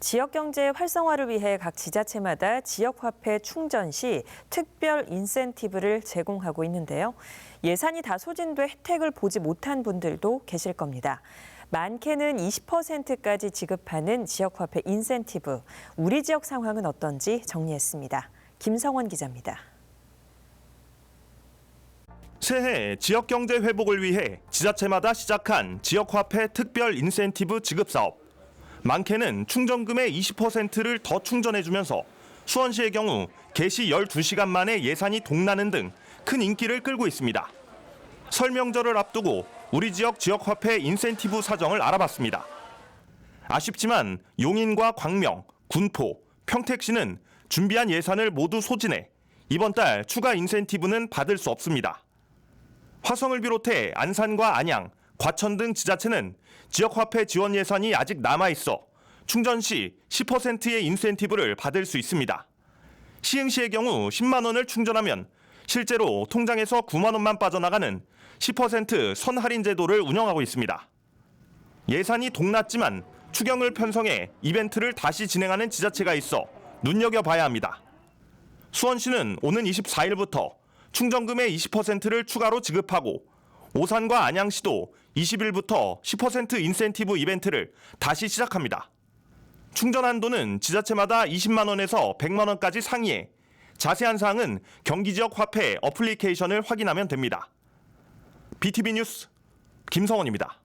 지역 경제 활성화를 위해 각 지자체마다 지역 화폐 충전 시 특별 인센티브를 제공하고 있는데요. 예산이 다 소진돼 혜택을 보지 못한 분들도 계실 겁니다. 많게는 20%까지 지급하는 지역 화폐 인센티브. 우리 지역 상황은 어떤지 정리했습니다. 김성원 기자입니다. 새해 지역 경제 회복을 위해 지자체마다 시작한 지역 화폐 특별 인센티브 지급 사업. 많게는 충전금의 20%를 더 충전해주면서 수원시의 경우 개시 12시간 만에 예산이 동나는 등 큰 인기를 끌고 있습니다. 설 명절을 앞두고 우리 지역 지역 화폐 인센티브 사정을 알아봤습니다. 아쉽지만 용인과 광명, 군포, 평택시는 준비한 예산을 모두 소진해 이번 달 추가 인센티브는 받을 수 없습니다. 화성을 비롯해 안산과 안양, 과천 등 지자체는 지역화폐 지원 예산이 아직 남아 있어 충전 시 10%의 인센티브를 받을 수 있습니다. 시흥시의 경우 10만 원을 충전하면 실제로 통장에서 9만 원만 빠져나가는 10% 선할인 제도를 운영하고 있습니다. 예산이 동났지만 추경을 편성해 이벤트를 다시 진행하는 지자체가 있어 눈여겨봐야 합니다. 수원시는 오는 24일부터 충전금의 20%를 추가로 지급하고 오산과 안양시도 20일부터 10% 인센티브 이벤트를 다시 시작합니다. 충전 한도는 지자체마다 20만 원에서 100만 원까지 상이해 자세한 사항은 경기 지역 화폐 어플리케이션을 확인하면 됩니다. BTV 뉴스 김성원입니다.